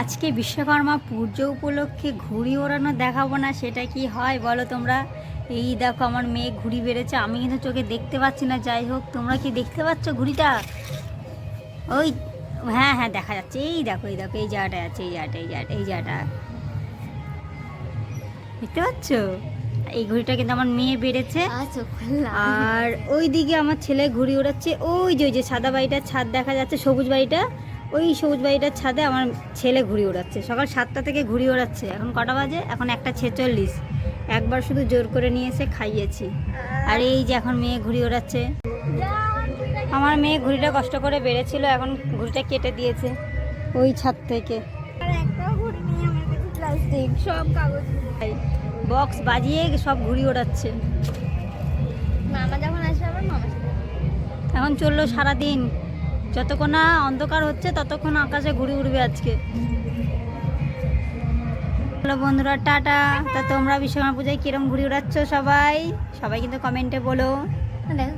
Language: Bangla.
আজকে বিশ্বকর্মা পুজো উপলক্ষে ঘুড়ি ওড়ানো দেখাবো না সেটা কি হয় বলো তোমরা? এই দেখো আমার মেয়ে ঘুড়ি বেড়েছে আমি কিন্তু চোখে দেখতে পাচ্ছি না যাই হোক তোমরা কি দেখতে পাচ্ছ ঘুড়িটা? ওই হ্যাঁ হ্যাঁ দেখা যাচ্ছে এই দেখো এই দেখো এই জায়গাটা আছে এই জায়গাটা এই জায়গাটা এই জায়গাটা। দেখতে পাচ্ছ? এই ঘুড়িটা কিন্তু আমার মেয়ে বেড়েছে। আর ওই দিকে আমার ছেলে ঘুড়ি ওড়াচ্ছে ওই যে ওই যে সাদা বাড়িটার ছাদ দেখা যাচ্ছে সবুজ বাড়িটা। ওই সবুজ বাড়িটার ছাদে আমার ছেলে ঘুড়ি ওড়াচ্ছে। সকাল সাতটা থেকে ঘুড়ি ওড়াচ্ছে। এখন কটা বাজে? এখন একটা ছেচল্লিশ। একবার শুধু জোর করে নিয়ে এসে খাইয়েছি। আর এই যে এখন মেয়ে ঘুড়ি ওড়াচ্ছে। আমার মেয়ে ঘুড়িটা কষ্ট করে বেড়েছিল এখন ঘুড়িটা কেটে দিয়েছে ওই ছাদ থেকে। আমার সব কাগজ। বক্স বাজিয়ে সব ঘুড়ি ওড়াচ্ছে। মামা যখন আসবে আবার মামা এখন চলল সারাদিন। যতক্ষণ না অন্ধকার হচ্ছে, ততক্ষণ আকাশে ঘুরে উঠবে আজকে। হ্যালো বন্ধুরা, টাটা। তা তোমরা বিশ্বকর্মা পূজায় কিরম ঘুরে উড়াচ্ছ সবাই? সবাই কিন্তু কমেন্টে বলো। দেখো